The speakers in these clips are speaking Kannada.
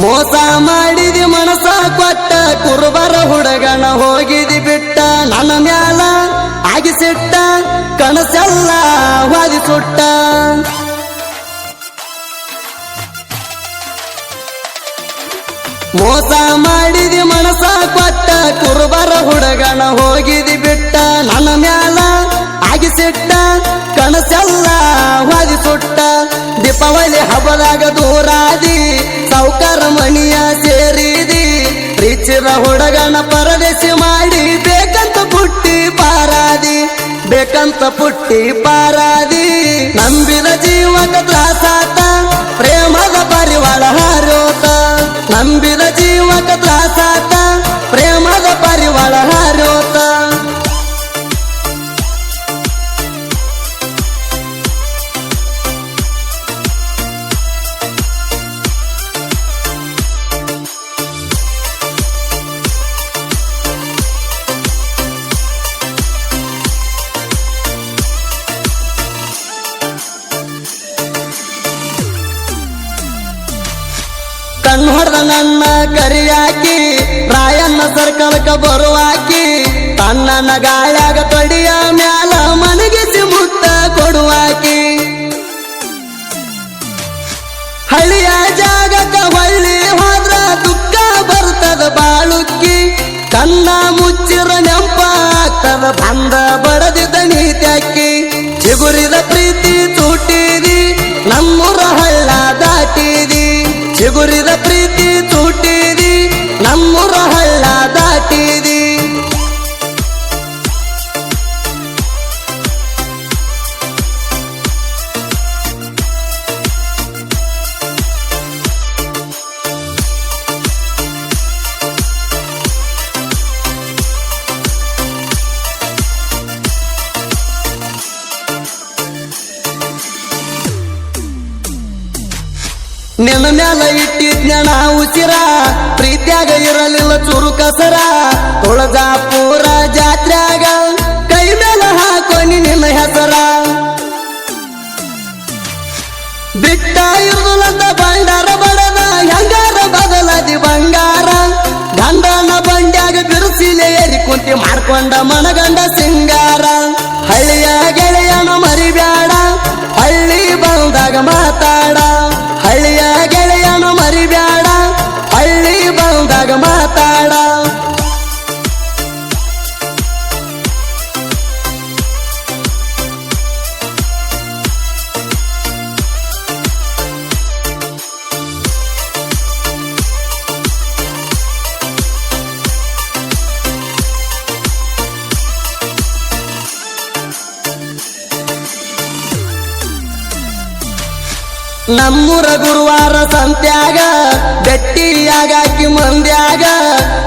ಮೋಸ ಮಾಡಿದಿ ಮನಸ ಕೊಟ್ಟ ಕುರುಬರ ಹುಡುಗನ ಹೋಗಿದಿ ಬಿಟ್ಟ ನನ್ನ ಮ್ಯಾಲ ಆಗಿಸಿಟ್ಟ, ಕನಸೆಲ್ಲ ವಾದಿ ಸುಟ್ಟ ಮೋಸ ಮಾಡಿದಿ ಮನಸ ಕೊಟ್ಟ ಕುರುಬರ ಹುಡುಗನ ಹೋಗಿದಿ ಬಿಟ್ಟ, ನನ್ನ ಮ್ಯಾಲ ಆಗಿಸಿಟ್ಟ, ಕನಸೆಲ್ಲ ವಾದಿ ಸುಟ್ಟ ದೀಪಾವಳಿ ಹಬ್ಬದಾಗ ದೂರಾದಿ ಸೌಕರ ಮಣಿಯ ಸೇರಿದಿ ಪ್ರೀಚಿರ ಹುಡುಗನ ಪರದೇಶಿ ಮಾಡಿ, ಬೇಕಂತ ಪುಟ್ಟಿ ಪಾರಾದಿ, ಬೇಕಂತ ಪುಟ್ಟಿ ಪಾರಾದಿ. ನಂಬಿದ ಜೀವಕ ತ್ರಾಸಾತ ಕಣ್ಣು ಹೊಡೆದ ನನ್ನ ಕರಿಯಾಕಿ, ರಾಯಣ್ಣ ಸರ್ಕಲ್ಕ ಬರುವಾಕಿ ತನ್ನನ ಗಾಯಾಗ ತೊಡಿಯ ಮ್ಯಾಲ ಮನಗಿಸಿ ಮುತ್ತ ಕೊಡುವಾಕಿ. ಹಳಿಯ ಜಾಗಕ ಹೊಳ್ಳಿ ಹೋದ್ರ ದುಃಖ ಬರ್ತದ ಬಾಳುಕ್ಕಿ ತನ್ನ ಮುಚ್ಚಿರ ನೆಂಪ ಆಗ್ತದ ಬಂದ ಬಡದಿದ್ದ ನೀತ್ಯಾಕಿ. ಚಿಗುರಿದ ಪ್ರೀತಿ ತೂಟಿದಿ ನಮ್ಮೂರ ಚಿಗುರಿದ ಪ್ರೀತಿ ನಿನ್ನ ಮ್ಯಾಲ ಇಟ್ಟಿದ್ನ ಉಸಿರ, ಪ್ರೀತ್ಯಾಗ ಇರಲಿಲ್ಲ ಚುರು ಕಸರ ಪೂರ ಜಾತ್ರ್ಯಾಗ ಕೈ ಮೇಲೆ ಹಾಕೋನಿ ನಿನ್ನ ಹೆಸರ. ಬಿಟ್ಟ ಇರುದಂತ ಬಂಡಾರ ಬಡದ, ಹೆಂಗಾರ ಬದಲದಿ ಬಂಗಾರ. ಗಂಡನ ಬಂಡ್ಯಾಗ ಬಿರುಸಿಲೆ ಏರಿ ಕುಂತಿ ಮಾಡ್ಕೊಂಡ ಮನಗಂಡ ಸಿಂಗಾರ. ಹಳ್ಳಿಯ ಗೆಳೆಯನ ಮರಿಬ್ಯಾಡ, ಹಳ್ಳಿ ಬಂದಾಗ ಮಾತಾಡ ನಮ್ಮೂರ ಗುರುವಾರ ಸಂತ್ಯಾಗ ಗಟ್ಟಿಯಾಗಾಕಿ ಮಂದ್ಯಾಗ,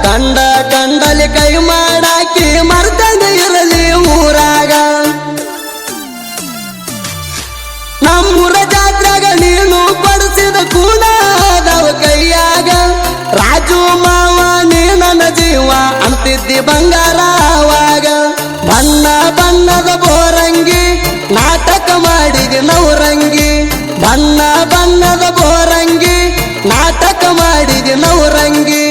ಕಂಡ ಕಂಡಲಿ ಕೈ ಮಾಡಾಕಿ ಮರ್ತನೆ ಇರಲಿ ಊರಾಗ. ನಮ್ಮೂರ ಜಾತ್ರಾಗ ನೀನು ಪಡಿಸಿದ ಕೂಡದವ ಕೈಯಾಗ. ರಾಜು ಮಾವ ನೀ ನನ್ನ ಜೀವ ಅಂತಿದ್ದಿ ಬಂಗಾರವಾಗ. ಬಣ್ಣ ಬಣ್ಣದ ಬಣ್ಣ ಬಣ್ಣದ ಬೋರಂಗಿ ನಾಟಕ ಮಾಡಿದೆ ನವರಂಗಿ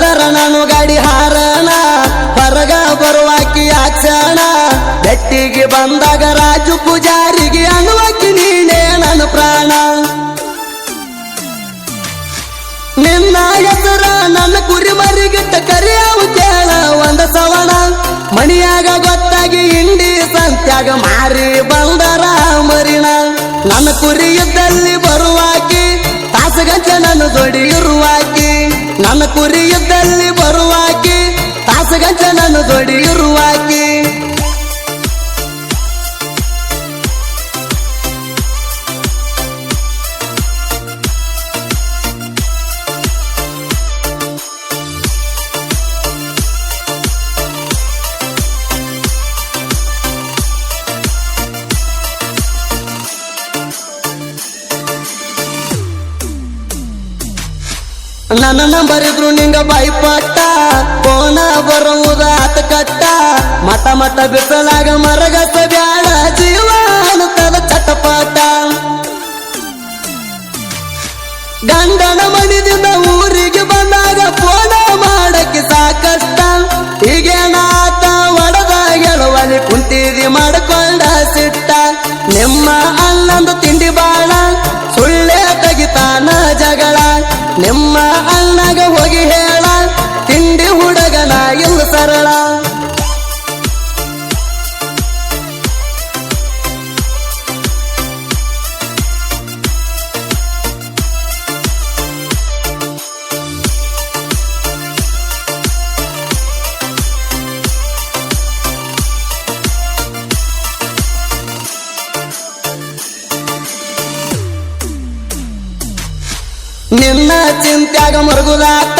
ಹೊಡೆದರ ನಾನು ಗಾಡಿ ಹಾರಣ, ಹೊರಗ ಬರುವಾಕಿ ಆಚರಣ ಬೆಟ್ಟಿಗೆ ಬಂದಾಗ ರಾಜು ಪೂಜಾರಿಗೆ ಅನುವಾಕಿ ನೀನೇ ನನ್ನ ಪ್ರಾಣ. ನಿನ್ನ ಹೆಸರ ನನ್ನ ಕುರಿ ಮರಿಗಿಟ್ಟ ಕರಿಯಾವು ಕೇಳ ಒಂದ ಸವಣ. ಮಣಿಯಾಗ ಗೊತ್ತಾಗಿ ಇಂಡಿ ಸಂತ್ಯಾಗ ಮಾರಿ ಬಂದರ ಮರಿಣ ನನ್ನ ಕುರಿ ಇದ್ದಲ್ಲಿ ಬರುವಾಕಿ ತಾಸಗಂಚ ನನ್ನ ಜೋಡಿ ಇರುವಾಕಿ ನನ್ನ ಕುರಿಯುದ್ದಲ್ಲಿ ಬರುವಾಕೆ ತಾಸಗಂಚ ನನ್ನ ಜೋಡಿ ನನ್ನ ಬರಿದ್ರು ನಿಂಗ ಬಾಯ್ಪಟ್ಟ. ಕೋನ ಬರುವುದ ಆತ ಕಟ್ಟ. ಮಟ ಮಟ ಬಿಸಲಾಗ ಮರಗಸ ಬ್ಯಾಳ ಜೀವ ಅನ್ನುತ್ತದ ಚಟಪಾಟ. ಗಂಡನ ಮನಿದಿಂದ ಊರಿಗೆ ಚಿಂತ್ಯಾಗ ಮರುಗುದಾತ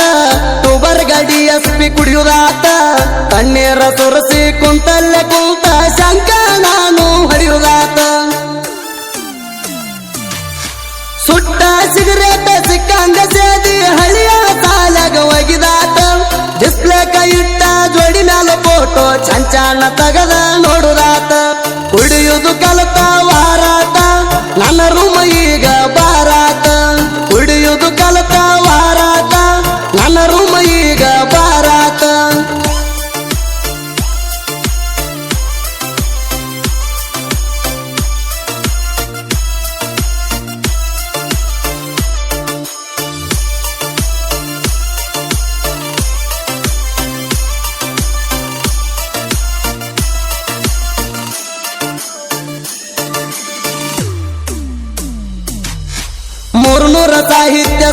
ಟೂಬರ್ ಗಡಿ ಎಸ್ ಪಿ ಕುಡಿಯುದಾತ, ತಣ್ಣೀರ ಸುರಸಿ ಕುಂತಲ್ಲೇ ಕುಂತ ಶಂಕ ನಾನು ಹರಿಯುದಾತ. ಸುಟ್ಟ ಸಿಗರೇಟ್ ಸಿಕ್ಕಂಗ ಸೇದಿ ಹಳಿಯ ಸಾಲಾಗ ಒಗಿದಾತ. ಡಿಸ್ಪ್ಲೇ ಕೈ ಇಟ್ಟ ಜೋಡಿ ಮ್ಯಾಲ ಫೋಟೋ ಚಂಚಾಣ ತಗದ ನೋಡುದಾತ. ಕುಡಿಯುವುದು ಕಲತ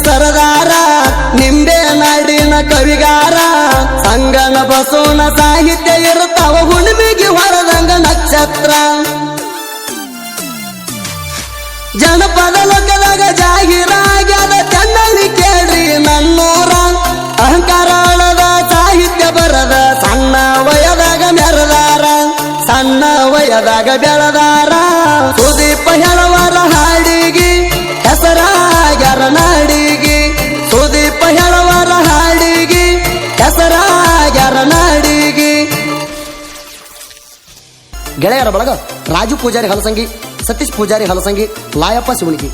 ಸರದಾರ ನಿಂಬೆ ನಾಡಿನ ಕವಿಗಾರ ಸಂಗನ ಬಸವನ ಸಾಹಿತ್ಯ ಇರುತ್ತವ ಹುಣ್ಣಿಮೆಗೆ ಹೊರದಂಗ ನಕ್ಷತ್ರ. ಜನಪದ ಲೋಕದಾಗ ಜಾಹೀರಾಗ್ಯದ ಚೆನ್ನಳ್ಳಿ ಕೇಳ್ರಿ ನನ್ನೂರ. ಅಹಂಕಾರಾಳದ ಸಾಹಿತ್ಯ ಬರದ ಸಣ್ಣ ವಯದಾಗ ಮೆರದಾರ, ಸಣ್ಣ ವಯದಾಗ ಬೆಳೆದಾರ. ಗೆಳೆಯರ ಬಳಗ ರಾಜು ಪೂಜಾರಿ ಹಲಸಂಗಿ ಸತೀಶ್ ಪೂಜಾರಿ ಹಲಸಂಗಿ ಲಾಯಪ್ಪ ಶಿವಣಿಗಿ